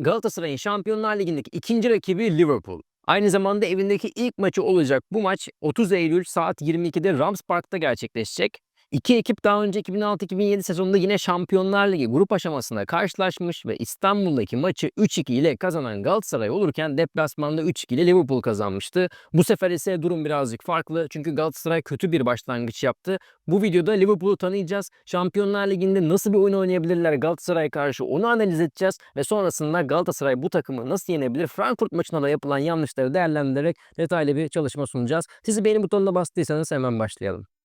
Galatasaray'ın Şampiyonlar Ligi'ndeki ikinci rakibi Liverpool. Aynı zamanda evindeki ilk maçı olacak bu maç 30 Eylül saat 22'de Rams Park'ta gerçekleşecek. İki ekip daha önce 2006-2007 sezonunda yine Şampiyonlar Ligi grup aşamasında karşılaşmış ve İstanbul'daki maçı 3-2 ile kazanan Galatasaray olurken deplasmanda 3-2 ile Liverpool kazanmıştı. Bu sefer ise durum birazcık farklı çünkü Galatasaray kötü bir başlangıç yaptı. Bu videoda Liverpool'u tanıyacağız. Şampiyonlar Ligi'nde nasıl bir oyun oynayabilirler Galatasaray'a karşı onu analiz edeceğiz ve sonrasında Galatasaray bu takımı nasıl yenebilir? Frankfurt maçında da yapılan yanlışları değerlendirerek detaylı bir çalışma sunacağız. Sizi beğeni butonuna bastıysanız hemen başlayalım.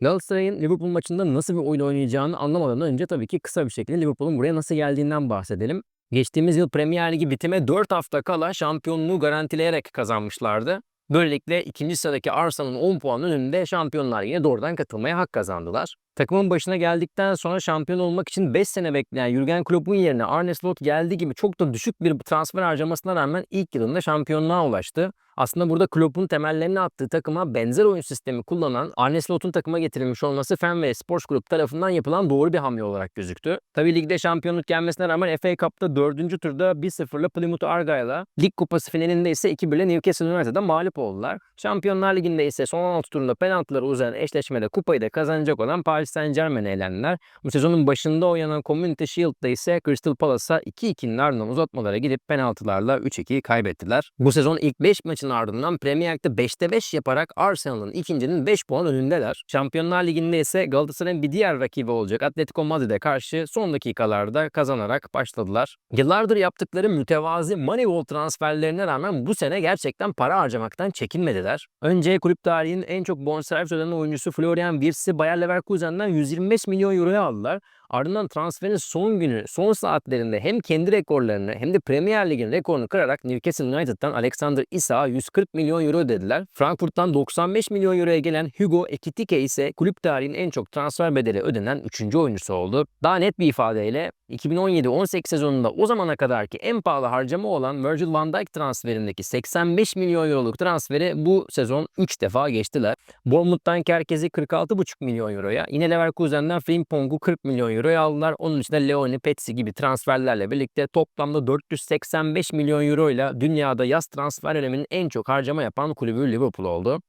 Galatasaray'ın Liverpool maçında nasıl bir oyun oynayacağını anlamadan önce tabii ki kısa bir şekilde Liverpool'un buraya nasıl geldiğinden bahsedelim. Geçtiğimiz yıl Premier Ligi bitime 4 hafta kala şampiyonluğu garantileyerek kazanmışlardı. Böylelikle ikinci sıradaki Arsenal'ın 10 puan önünde Şampiyonlar Ligi'ne doğrudan katılmaya hak kazandılar. Takımın başına geldikten sonra şampiyon olmak için 5 sene bekleyen Jurgen Klopp'un yerine Arne Slot geldiği gibi çok da düşük bir transfer harcamasına rağmen ilk yılında şampiyonluğa ulaştı. Aslında burada Klopp'un temellerini attığı takıma benzer oyun sistemi kullanan Arne Slot'un takıma getirilmiş olması Fenway Sports Group tarafından yapılan doğru bir hamle olarak gözüktü. Tabii ligde şampiyonluk gelmesine rağmen FA Cup'ta 4. turda 1-0'la Plymouth Argyle'a, Lig Kupası finalinde ise 2-1'le Newcastle United'a mağlup oldular. Şampiyonlar Ligi'nde ise son 16 turunda penaltıları uzayan eşleşmede kupayı da kazanacak olan Paris Saint Germain'e elendiler. Bu sezonun başında oynanan Community Shield'da ise Crystal Palace'a 2-2'nin ardından uzatmalara gidip penaltılarla 3-2 kaybettiler. Bu sezon ilk 5 maçın ardından Premier Lig'de 5'te 5 yaparak Arsenal'ın ikincinin 5 puan önündeler. Şampiyonlar Ligi'nde ise Galatasaray'ın bir diğer rakibi olacak Atletico Madrid'e karşı son dakikalarda kazanarak başladılar. Yıllardır yaptıkları mütevazi Moneyball transferlerine rağmen bu sene gerçekten para harcamaktan çekinmediler. Önce kulüp tarihinin en çok bonservis ödenen oyuncusu Florian Wirtz'i Bayer Leverkusen'den 125 milyon euroya aldılar. Ardından transferin son günü, son saatlerinde hem kendi rekorlarını hem de Premier Lig'in rekorunu kırarak Newcastle United'dan Alexander Isak'a 140 milyon euro dediler. Frankfurt'tan 95 milyon euroya gelen Hugo Ekitike ise kulüp tarihinin en çok transfer bedeli ödenen 3. oyuncusu oldu. Daha net bir ifadeyle 2017-18 sezonunda o zamana kadarki en pahalı harcama olan Virgil van Dijk transferindeki 85 milyon euroluk transferi bu sezon 3 defa geçtiler. Bournemouth'tan Kerkez'i 46,5 milyon euroya, yine Leverkusen'den Frimpong'u 40 milyon euroya aldılar. Onun için de Leone, Petsi gibi transferlerle birlikte toplamda 485 milyon euro ile dünyada yaz transfer döneminin en çok harcama yapan kulübü Liverpool oldu.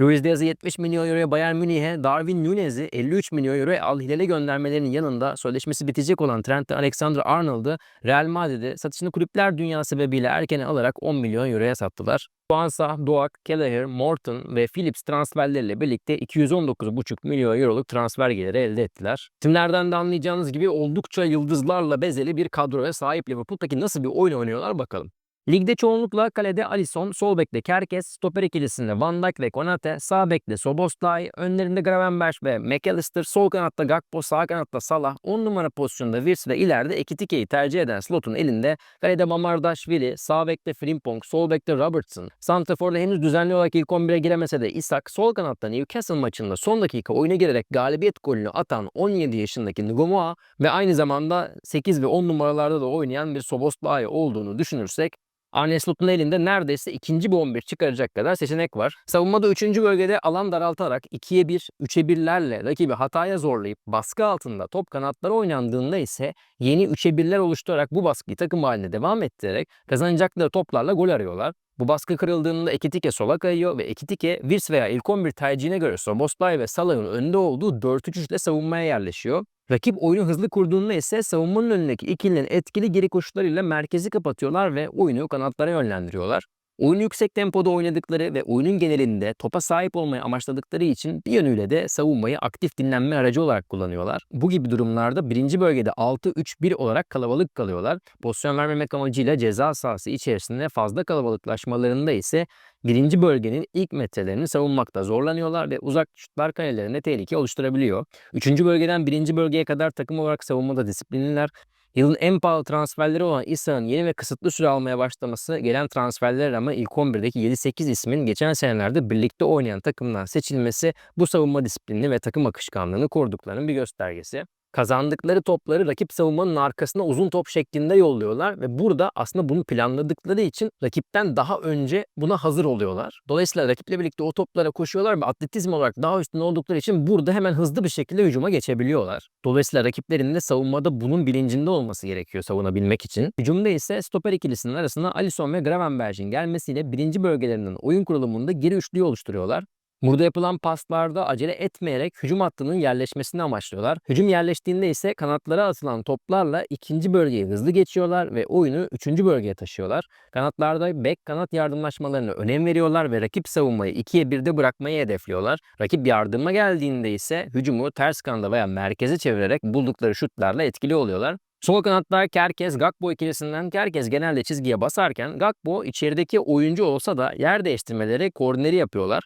Luis Diaz'ı 70 milyon euroya Bayern Münih'e, Darwin Nunez'i 53 milyon euroya Al Hilal'e göndermelerinin yanında sözleşmesi bitecek olan Trent Alexander-Arnold'u Real Madrid'e satışını kulüpler dünya sebebiyle erken alarak 10 milyon euroya sattılar. Boansa, Doak, Kelleher, Morton ve Phillips transferleriyle birlikte 219,5 milyon euroluk transfer geliri elde ettiler. Timlerden de anlayacağınız gibi oldukça yıldızlarla bezeli bir kadroya sahip Liverpool'daki nasıl bir oyun oynuyorlar bakalım. Ligde çoğunlukla kalede Alisson, sol bekte Kerkes, stoper ikilisinde Van Dijk ve Konate, sağ bekte Soboslay, önlerinde Gravenberch ve McAllister, sol kanatta Gakpo, sağ kanatta Salah, 10 numara pozisyonda Wirtz ve ileride Ekitike'yi tercih eden slotun elinde kalede Mamardashvili, sağ bekte Frimpong, sol bekte Robertson, Santrafor'da henüz düzenli olarak ilk 11'e giremese de Isak, sol kanatta Newcastle maçında son dakika oyuna girerek galibiyet golünü atan 17 yaşındaki Ngomoa ve aynı zamanda 8 ve 10 numaralarda da oynayan bir Soboslay olduğunu düşünürsek Arne Slot'un elinde neredeyse ikinci bir 11 çıkaracak kadar seçenek var. Savunmada 3. bölgede alan daraltarak 2'ye 1, 3'e 1'lerle rakibi hataya zorlayıp baskı altında top kanatlara oynandığında ise yeni 3'e 1'ler oluşturarak bu baskıyı takım haline devam ettirerek kazanacakları toplarla gol arıyorlar. Bu baskı kırıldığında Ekitike sola kayıyor ve Ekitike, Virs veya ilk 11 tercihine göre Soboslay ve Salah'ın önde olduğu 4-3-3 ile savunmaya yerleşiyor. Rakip oyunu hızlı kurduğunda ise savunmanın önündeki ikilinin etkili geri koşularıyla merkezi kapatıyorlar ve oyunu kanatlara yönlendiriyorlar. Oyunu yüksek tempoda oynadıkları ve oyunun genelinde topa sahip olmayı amaçladıkları için bir yönüyle de savunmayı aktif dinlenme aracı olarak kullanıyorlar. Bu gibi durumlarda birinci bölgede 6-3-1 olarak kalabalık kalıyorlar. Pozisyon vermemek amacıyla ceza sahası içerisinde fazla kalabalıklaşmalarında ise birinci bölgenin ilk metrelerini savunmakta zorlanıyorlar ve uzak şutlar kalelerine tehlike oluşturabiliyor. Üçüncü bölgeden birinci bölgeye kadar takım olarak savunmada disiplinliler. Yılın en pahalı transferleri olan İsa'nın yeni ve kısıtlı süre almaya başlaması gelen transferler ama ilk 11'deki 7-8 ismin geçen senelerde birlikte oynayan takımdan seçilmesi bu savunma disiplini ve takım akışkanlığını koruduklarının bir göstergesi. Kazandıkları topları rakip savunmanın arkasına uzun top şeklinde yolluyorlar ve burada aslında bunu planladıkları için rakipten daha önce buna hazır oluyorlar. Dolayısıyla rakiple birlikte o toplara koşuyorlar ve atletizm olarak daha üstün oldukları için burada hemen hızlı bir şekilde hücuma geçebiliyorlar. Dolayısıyla rakiplerinin de savunmada bunun bilincinde olması gerekiyor savunabilmek için. Hücumda ise stoper ikilisinin arasına Alisson ve Gravenberch'in gelmesiyle birinci bölgelerinden oyun kurulumunda geri üçlüyü oluşturuyorlar. Burada yapılan paslarda acele etmeyerek hücum hattının yerleşmesini amaçlıyorlar. Hücum yerleştiğinde ise kanatlara atılan toplarla ikinci bölgeyi hızlı geçiyorlar ve oyunu üçüncü bölgeye taşıyorlar. Kanatlarda bek kanat yardımlaşmalarına önem veriyorlar ve rakip savunmayı ikiye birde bırakmayı hedefliyorlar. Rakip yardıma geldiğinde ise hücumu ters kanda veya merkeze çevirerek buldukları şutlarla etkili oluyorlar. Sol kanatta Kerkez Gakpo ikilisinden Kerkez genelde çizgiye basarken Gakpo içerideki oyuncu olsa da yer değiştirmeleri korneri yapıyorlar.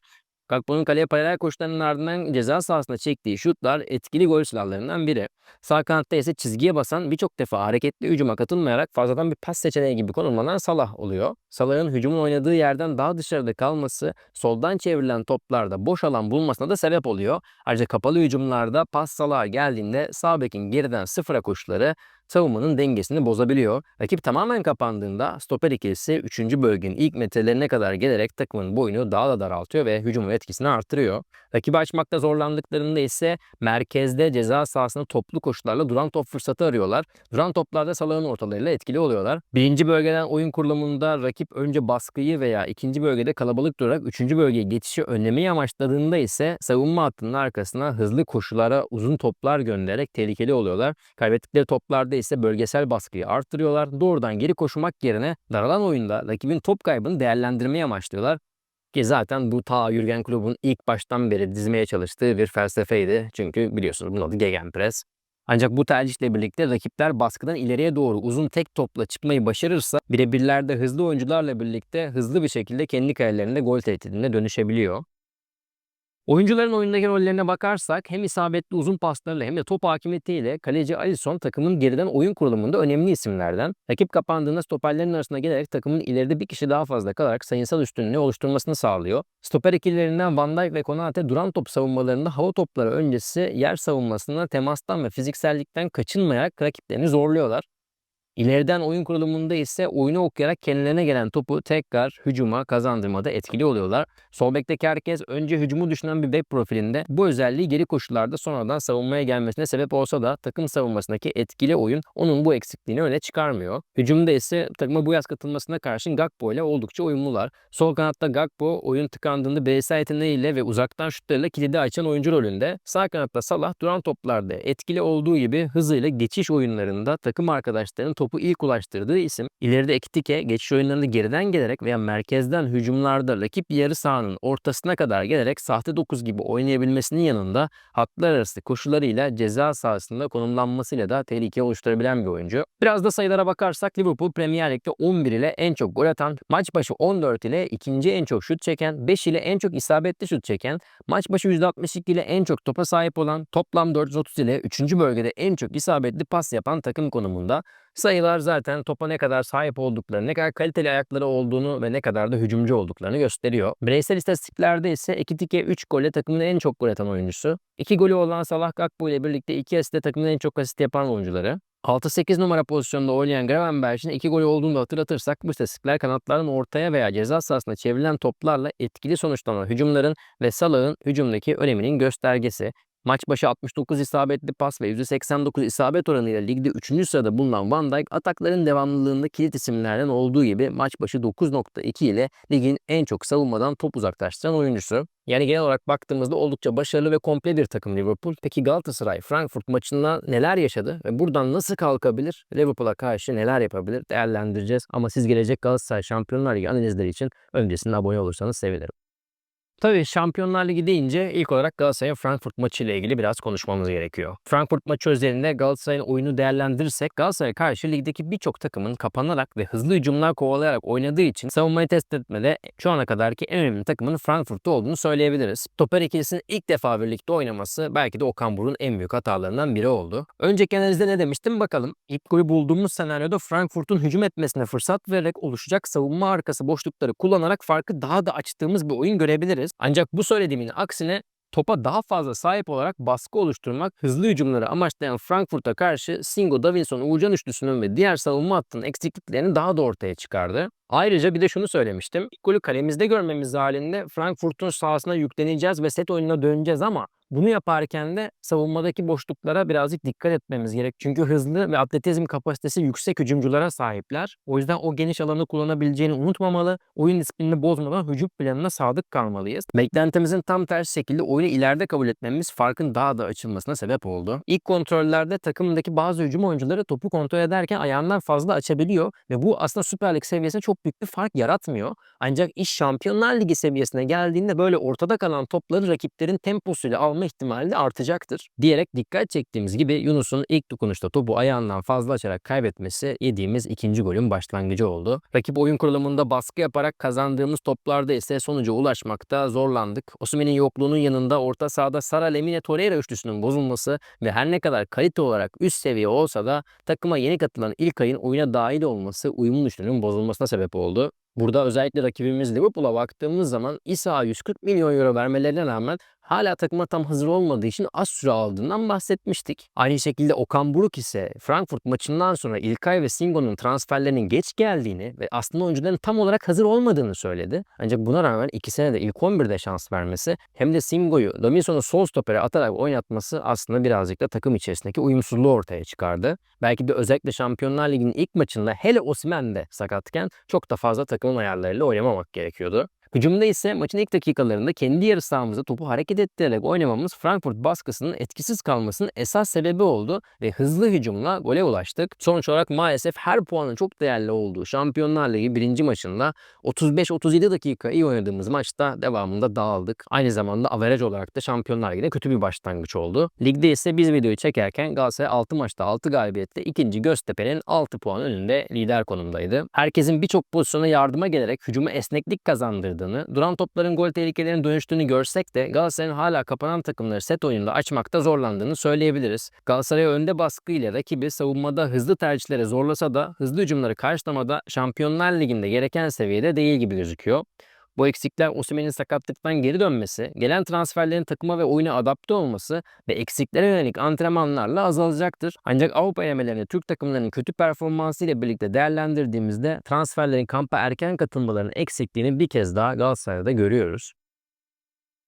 Gakpo'nun kaleye paralel koşularının ardından ceza sahasına çektiği şutlar etkili gol silahlarından biri. Sağ kanatta ise çizgiye basan birçok defa hareketli hücuma katılmayarak fazladan bir pas seçeneği gibi konumlanan Salah oluyor. Salah'ın hücumun oynadığı yerden daha dışarıda kalması soldan çevrilen toplarda boş alan bulmasına da sebep oluyor. Ayrıca kapalı hücumlarda pas Salah'a geldiğinde sağ bekin geriden sıfıra koşuları savunmanın dengesini bozabiliyor. Rakip tamamen kapandığında stoper ikilisi 3. bölgenin ilk metrelerine kadar gelerek takımın boyunu daha da daraltıyor ve hücumun etkisini artırıyor. Rakibi açmakta zorlandıklarında ise merkezde ceza sahasında toplu koşularla duran top fırsatı arıyorlar. Duran toplarda Salah'ın ortalarıyla etkili oluyorlar. Birinci bölgeden oyun kurulumunda rakip önce baskıyı veya ikinci bölgede kalabalık durarak üçüncü bölgeye geçişi önlemeyi amaçladığında ise savunma hattının arkasına hızlı koşulara uzun toplar göndererek tehlikeli oluyorlar. Kaybettikleri toplarda ise bölgesel baskıyı arttırıyorlar. Doğrudan geri koşmak yerine daralan oyunda rakibin top kaybını değerlendirmeyi amaçlıyorlar. Ki zaten bu ta Jürgen Klopp'un ilk baştan beri dizmeye çalıştığı bir felsefeydi. Çünkü biliyorsunuz bunun adı Gegenpress. Ancak bu tercihle birlikte rakipler baskıdan ileriye doğru uzun tek topla çıkmayı başarırsa birebirlerde hızlı oyuncularla birlikte hızlı bir şekilde kendi kalelerinde gol tehdidine dönüşebiliyor. Oyuncuların oyundaki rollerine bakarsak hem isabetli uzun paslarıyla hem de top hakimiyetiyle kaleci Alisson takımın geriden oyun kurulumunda önemli isimlerden. Rakip kapandığında stoperlerin arasına gelerek takımın ileride bir kişi daha fazla kalarak sayısal üstünlüğü oluşturmasını sağlıyor. Stoper ikililerinden Van Dijk ve Konate duran top savunmalarında hava topları öncesi yer savunmasında temastan ve fiziksellikten kaçınmayarak rakiplerini zorluyorlar. İleriden oyun kurulumunda ise oyunu okuyarak kendilerine gelen topu tekrar hücuma kazandırmada etkili oluyorlar. Sol bekteki herkes önce hücumu düşünen bir bek profilinde bu özelliği geri koşularda sonradan savunmaya gelmesine sebep olsa da takım savunmasındaki etkili oyun onun bu eksikliğini öne çıkarmıyor. Hücumda ise takıma bu yaz katılmasına karşın Gakpo ile oldukça uyumlular. Sol kanatta Gakpo oyun tıkandığında bireysel yeteneğiyle ve uzaktan şutlarıyla kilidi açan oyuncu rolünde. Sağ kanatta Salah duran toplarda etkili olduğu gibi hızıyla geçiş oyunlarında takım arkadaşlarının topu ilk ulaştırdığı isim. İleride Ekitike geçiş oyunlarını geriden gelerek veya merkezden hücumlarda rakip yarı sahanın ortasına kadar gelerek sahte 9 gibi oynayabilmesinin yanında hatlar arası koşularıyla ceza sahasında konumlanmasıyla da tehlike oluşturabilen bir oyuncu. Biraz da sayılara bakarsak Liverpool Premier Lig'de 11 ile en çok gol atan, maç başı 14 ile ikinci en çok şut çeken, 5 ile en çok isabetli şut çeken, maç başı %62 ile en çok topa sahip olan, toplam 430 ile 3. bölgede en çok isabetli pas yapan takım konumunda. Sayılar zaten topa ne kadar sahip olduklarını, ne kadar kaliteli ayakları olduğunu ve ne kadar da hücumcu olduklarını gösteriyor. Bireysel istatistiklerde ise Ekitike 3 golle takımın en çok gol atan oyuncusu. 2 golü olan Salah Gakpo ile birlikte 2 asiste takımın en çok asist yapan oyuncuları. 6-8 numara pozisyonda oynayan Gravenberch'in 2 golü olduğunu da hatırlatırsak bu istatistikler kanatların ortaya veya ceza sahasına çevrilen toplarla etkili sonuçlanan hücumların ve Salah'ın hücumdaki öneminin göstergesi. Maç başı 69 isabetli pas ve %89 isabet oranıyla ligde 3. sırada bulunan Van Dijk atakların devamlılığında kilit isimlerden olduğu gibi maç başı 9.2 ile ligin en çok savunmadan top uzaklaştıran oyuncusu. Yani genel olarak baktığımızda oldukça başarılı ve komple bir takım Liverpool. Peki Galatasaray Frankfurt maçında neler yaşadı ve buradan nasıl kalkabilir? Liverpool'a karşı neler yapabilir? Değerlendireceğiz. Ama siz gelecek Galatasaray Şampiyonlar Ligi analizleri için öncesinde abone olursanız sevinirim. Tabii Şampiyonlar Ligi deyince ilk olarak Galatasaray'ın Frankfurt maçı ile ilgili biraz konuşmamız gerekiyor. Frankfurt maçı özelinde Galatasaray'ın oyunu değerlendirirsek Galatasaray'a karşı ligdeki birçok takımın kapanarak ve hızlı hücumlar kovalayarak oynadığı için savunmayı test etmede şu ana kadarki en önemli takımın Frankfurt'ta olduğunu söyleyebiliriz. Stoper ikilisinin ilk defa birlikte oynaması belki de Okan Buruk'un en büyük hatalarından biri oldu. Önceki analizde ne demiştim bakalım. İlk golü bulduğumuz senaryoda Frankfurt'un hücum etmesine fırsat vererek oluşacak savunma arkası boşlukları kullanarak farkı daha da açtığımız bir oyun görebiliriz. Ancak bu söylediğimin aksine topa daha fazla sahip olarak baskı oluşturmak, hızlı hücumları amaçlayan Frankfurt'a karşı Singo, Davinson, Uğurcan üçlüsünün ve diğer savunma hattının eksikliklerini daha da ortaya çıkardı. Ayrıca bir de şunu söylemiştim. İlk golü kalemizde görmemiz halinde Frankfurt'un sahasına yükleneceğiz ve set oyununa döneceğiz ama bunu yaparken de savunmadaki boşluklara birazcık dikkat etmemiz gerek. Çünkü hızlı ve atletizm kapasitesi yüksek hücumculara sahipler. O yüzden o geniş alanı kullanabileceğini unutmamalı. Oyun disiplinini bozmadan hücum planına sadık kalmalıyız. Beklentimizin tam tersi şekilde oyunu ileride kabul etmemiz farkın daha da açılmasına sebep oldu. İlk kontrollerde takımındaki bazı hücum oyuncuları topu kontrol ederken ayağından fazla açabiliyor ve bu aslında Süper Lig seviyesinde çok büyük bir fark yaratmıyor. Ancak iş Şampiyonlar Ligi seviyesine geldiğinde böyle ortada kalan topları rakiplerin temposuyla alma ihtimali de artacaktır. Diyerek dikkat çektiğimiz gibi Yunus'un ilk dokunuşta topu ayağından fazla açarak kaybetmesi yediğimiz ikinci golün başlangıcı oldu. Rakip oyun kurulumunda baskı yaparak kazandığımız toplarda ise sonuca ulaşmakta zorlandık. Osimhen'in yokluğunun yanında orta sahada Sara Lemine Torreira üçlüsünün bozulması ve her ne kadar kalite olarak üst seviye olsa da takıma yeni katılan İlkay'ın oyuna dahil olması uyumlu üçlünün bozulmasına sebep oldu. Burada özellikle rakibimiz Liverpool'a baktığımız zaman İsa 140 milyon euro vermelerine rağmen hala takıma tam hazır olmadığı için az süre aldığından bahsetmiştik. Aynı şekilde Okan Buruk ise Frankfurt maçından sonra İlkay ve Singo'nun transferlerinin geç geldiğini ve aslında oyuncuların tam olarak hazır olmadığını söyledi. Ancak buna rağmen ikisine de ilk 11'de şans vermesi hem de Singo'yu Davinson'u sol stopere atarak oynatması aslında birazcık da takım içerisindeki uyumsuzluğu ortaya çıkardı. Belki de özellikle Şampiyonlar Ligi'nin ilk maçında hele Osimhen de sakatken çok da fazla takımın ayarlarıyla oynamamak gerekiyordu. Hücumda ise maçın ilk dakikalarında kendi yarı sahamızda topu hareket ettirerek oynamamız Frankfurt baskısının etkisiz kalmasının esas sebebi oldu ve hızlı hücumla gole ulaştık. Sonuç olarak maalesef her puanın çok değerli olduğu Şampiyonlar Ligi birinci maçında 35-37 dakika iyi oynadığımız maçta devamında dağıldık. Aynı zamanda averaj olarak da Şampiyonlar Ligi'ne kötü bir başlangıç oldu. Ligde ise biz videoyu çekerken Galatasaray 6 maçta 6 galibiyetle ikinci Göztepe'nin 6 puan önünde lider konumdaydı. Herkesin birçok pozisyona yardıma gelerek hücuma esneklik kazandırdı oynadığını, duran topların gol tehlikelerinin dönüştüğünü görsek de Galatasaray'ın hala kapanan takımları set oyununda açmakta zorlandığını söyleyebiliriz. Galatasaray önde baskı ile rakibi savunmada hızlı tercihlere zorlasa da hızlı hücumları karşılamada Şampiyonlar Ligi'nde gereken seviyede değil gibi gözüküyor. Bu eksikler Osimhen'in sakatlıktan geri dönmesi, gelen transferlerin takıma ve oyuna adapte olması ve eksiklere yönelik antrenmanlarla azalacaktır. Ancak Avrupa elemelerini Türk takımlarının kötü performansı ile birlikte değerlendirdiğimizde transferlerin kampa erken katılmalarının eksikliğini bir kez daha Galatasaray'da görüyoruz.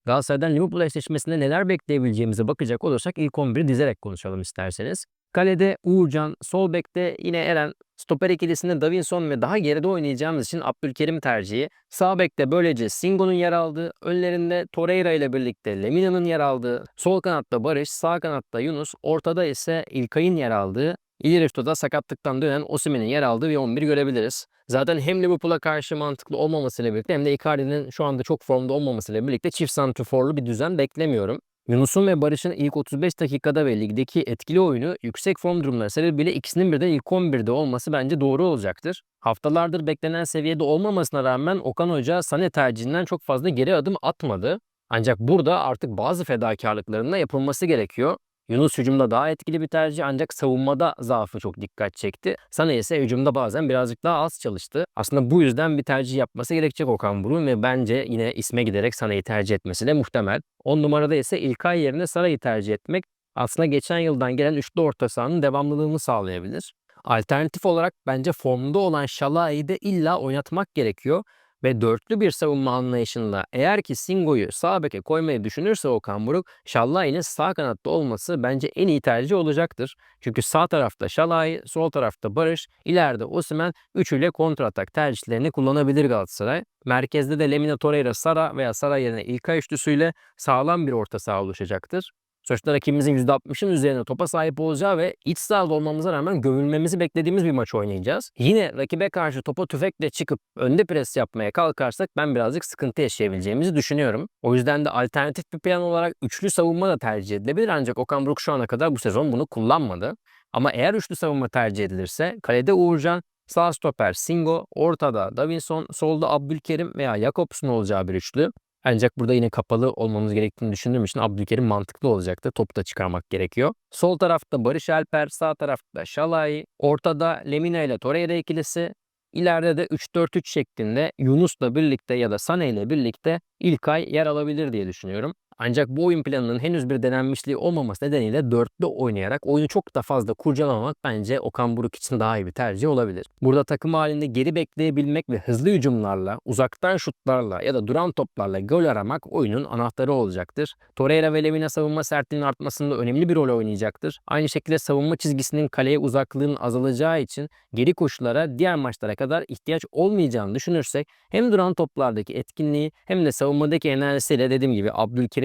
Galatasaray'dan Liverpool eşleşmesinde neler bekleyebileceğimize bakacak olursak ilk 11'i dizerek konuşalım isterseniz. Kalede Uğurcan, sol bekte yine Eren, stoper ikilisinde Davinson ve daha geride oynayacağımız için Abdülkerim tercihi. Sağ bekte böylece Singo'nun yer aldığı, önlerinde Torreira ile birlikte Lemina'nın yer aldığı, sol kanatta Barış, sağ kanatta Yunus, ortada ise İlkay'ın yer aldığı, İleri da sakatlıktan dönen Osimhen'in yer aldığı bir 11 görebiliriz. Zaten hem Liverpool'a karşı mantıklı olmamasıyla birlikte hem de Icardi'nin şu anda çok formda olmamasıyla birlikte çift santrforlu bir düzen beklemiyorum. Yunus'un ve Barış'ın ilk 35 dakikada ve ligdeki etkili oyunu yüksek form durumları sebebiyle ikisinin birden ilk 11'de olması bence doğru olacaktır. Haftalardır beklenen seviyede olmamasına rağmen Okan Hoca Sane tercihinden çok fazla geri adım atmadı. Ancak burada artık bazı fedakarlıklarında yapılması gerekiyor. Yunus hücumda daha etkili bir tercih ancak savunmada zaafı çok dikkat çekti. Sana ise hücumda bazen birazcık daha az çalıştı. Aslında bu yüzden bir tercih yapması gerekecek Okan Burun ve bence yine isme giderek Sana'yı tercih etmesi de muhtemel. 10 numarada ise İlkay yerine Saray'ı tercih etmek aslında geçen yıldan gelen üçlü orta sahanın devamlılığını sağlayabilir. Alternatif olarak bence formda olan Şalai'yi de illa oynatmak gerekiyor. Ve dörtlü bir savunma anlayışında eğer ki Singo'yu sağ beke koymayı düşünürse Okan Buruk, Şallay'ın sağ kanatta olması bence en iyi tercih olacaktır. Çünkü sağ tarafta Şalay, sol tarafta Barış, ileride Osimhen üçüyle kontratak tercihlerini kullanabilir Galatasaray. Merkezde de Lemina Torreira Sara veya Sara yerine İlkay üçlüsüyle sağlam bir orta saha oluşacaktır. Sonuçta rakibimizin %60'ın üzerine topa sahip olacağı ve iç sahada olmamıza rağmen gövülmemizi beklediğimiz bir maç oynayacağız. Yine rakibe karşı topa tüfekle çıkıp önde pres yapmaya kalkarsak ben birazcık sıkıntı yaşayabileceğimizi düşünüyorum. O yüzden de alternatif bir plan olarak üçlü savunma da tercih edilebilir ancak Okan Buruk şu ana kadar bu sezon bunu kullanmadı. Ama eğer üçlü savunma tercih edilirse kalede Uğurcan, sağ stoper Singo, ortada Davinson, solda Abdülkerim veya Jakobs'un olacağı bir üçlü. Ancak burada yine kapalı olmamız gerektiğini düşündüğüm için Abdülkerim mantıklı olacaktı. Topu da çıkarmak gerekiyor. Sol tarafta Barış Alper, sağ tarafta Şalay, ortada Lemina ile Torreira ikilisi, İleride de 3-4-3 şeklinde Yunus'la birlikte ya da Sane ile birlikte İlkay yer alabilir diye düşünüyorum. Ancak bu oyun planının henüz bir denenmişliği olmaması nedeniyle dörtlü oynayarak oyunu çok da fazla kurcalamamak bence Okan Buruk için daha iyi bir tercih olabilir. Burada takım halinde geri bekleyebilmek ve hızlı hücumlarla, uzaktan şutlarla ya da duran toplarla gol aramak oyunun anahtarı olacaktır. Torreira ve Lemina savunma sertliğinin artmasında önemli bir rol oynayacaktır. Aynı şekilde savunma çizgisinin kaleye uzaklığının azalacağı için geri koşulara diğer maçlara kadar ihtiyaç olmayacağını düşünürsek hem duran toplardaki etkinliği hem de savunmadaki enerjisiyle dediğim gibi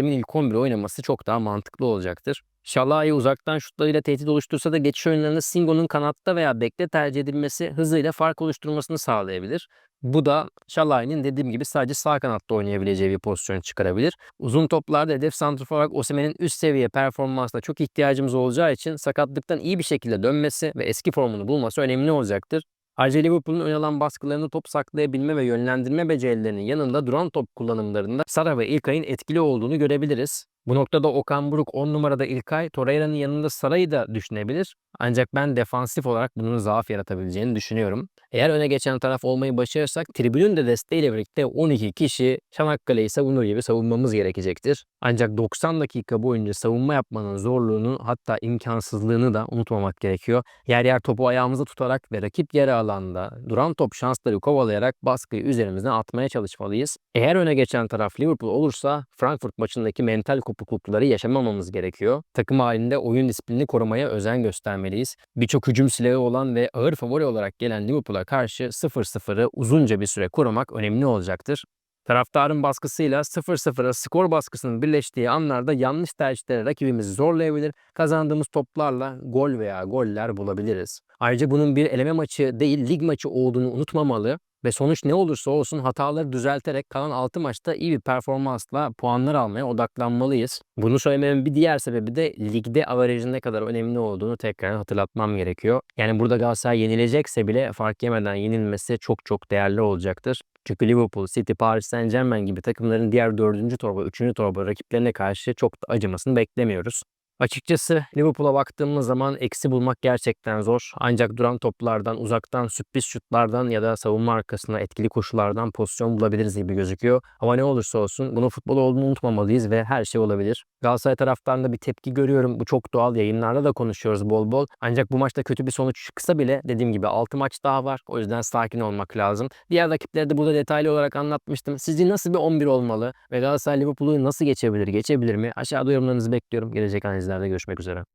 Abdülkerim'in ilk 11 oynaması çok daha mantıklı olacaktır. Şalai uzaktan şutlarıyla tehdit oluştursa da geçiş oyunlarında Singo'nun kanatta veya bekle tercih edilmesi hızıyla fark oluşturmasını sağlayabilir. Bu da Şalai'nin dediğim gibi sadece sağ kanatta oynayabileceği bir pozisyon çıkarabilir. Uzun toplarda hedef santrfor olarak Osimhen'in üst seviye performansına çok ihtiyacımız olacağı için sakatlıktan iyi bir şekilde dönmesi ve eski formunu bulması önemli olacaktır. Ayrıca Liverpool'un ön alan baskılarında top saklayabilme ve yönlendirme becerilerinin yanında duran top kullanımlarında Sara ve İlkay'ın etkili olduğunu görebiliriz. Bu noktada Okan Buruk 10 numarada İlkay, Torreira'nın yanında Sara'yı da düşünebilir. Ancak ben defansif olarak bunun zaaf yaratabileceğini düşünüyorum. Eğer öne geçen taraf olmayı başarırsak tribünün de desteğiyle birlikte 12 kişi Çanakkale'yi savunur gibi savunmamız gerekecektir. Ancak 90 dakika boyunca savunma yapmanın zorluğunu hatta imkansızlığını da unutmamak gerekiyor. Yer yer topu ayağımıza tutarak ve rakip yarı alanda duran top şansları kovalayarak baskıyı üzerimizden atmaya çalışmalıyız. Eğer öne geçen taraf Liverpool olursa Frankfurt maçındaki mental kopuklukları yaşamamamız gerekiyor. Takım halinde oyun disiplini korumaya özen göstermeliyiz. Birçok hücum silahı olan ve ağır favori olarak gelen Liverpool'a karşı 0-0'ı uzunca bir süre korumak önemli olacaktır. Taraftarın baskısıyla 0-0'a skor baskısının birleştiği anlarda yanlış tercihlere rakibimizi zorlayabilir. Kazandığımız toplarla gol veya goller bulabiliriz. Ayrıca bunun bir eleme maçı değil lig maçı olduğunu unutmamalı ve sonuç ne olursa olsun hataları düzelterek kalan 6 maçta iyi bir performansla puanlar almaya odaklanmalıyız. Bunu söylememin bir diğer sebebi de ligde averajın ne kadar önemli olduğunu tekrar hatırlatmam gerekiyor. Yani burada Galatasaray yenilecekse bile fark yemeden yenilmesi çok çok değerli olacaktır. Çünkü Liverpool, City, Paris Saint Germain gibi takımların diğer 4. torba, 3. torba rakiplerine karşı çok da acımasını beklemiyoruz. Açıkçası Liverpool'a baktığımız zaman eksi bulmak gerçekten zor. Ancak duran toplardan, uzaktan sürpriz şutlardan ya da savunma arkasına etkili koşulardan pozisyon bulabiliriz gibi gözüküyor. Ama ne olursa olsun bunun futbol olduğunu unutmamalıyız ve her şey olabilir. Galatasaray taraftarında bir tepki görüyorum. Bu çok doğal. Yayınlarda da konuşuyoruz bol bol. Ancak bu maçta kötü bir sonuç çıksa bile dediğim gibi 6 maç daha var. O yüzden sakin olmak lazım. Diğer rakipleri de burada detaylı olarak anlatmıştım. Sizce nasıl bir 11 olmalı? Ve Galatasaray Liverpool'u nasıl geçebilir? Geçebilir mi? Aşağıda yorumlarınızı bekliyorum. Gelecek analizlerde görüşmek üzere.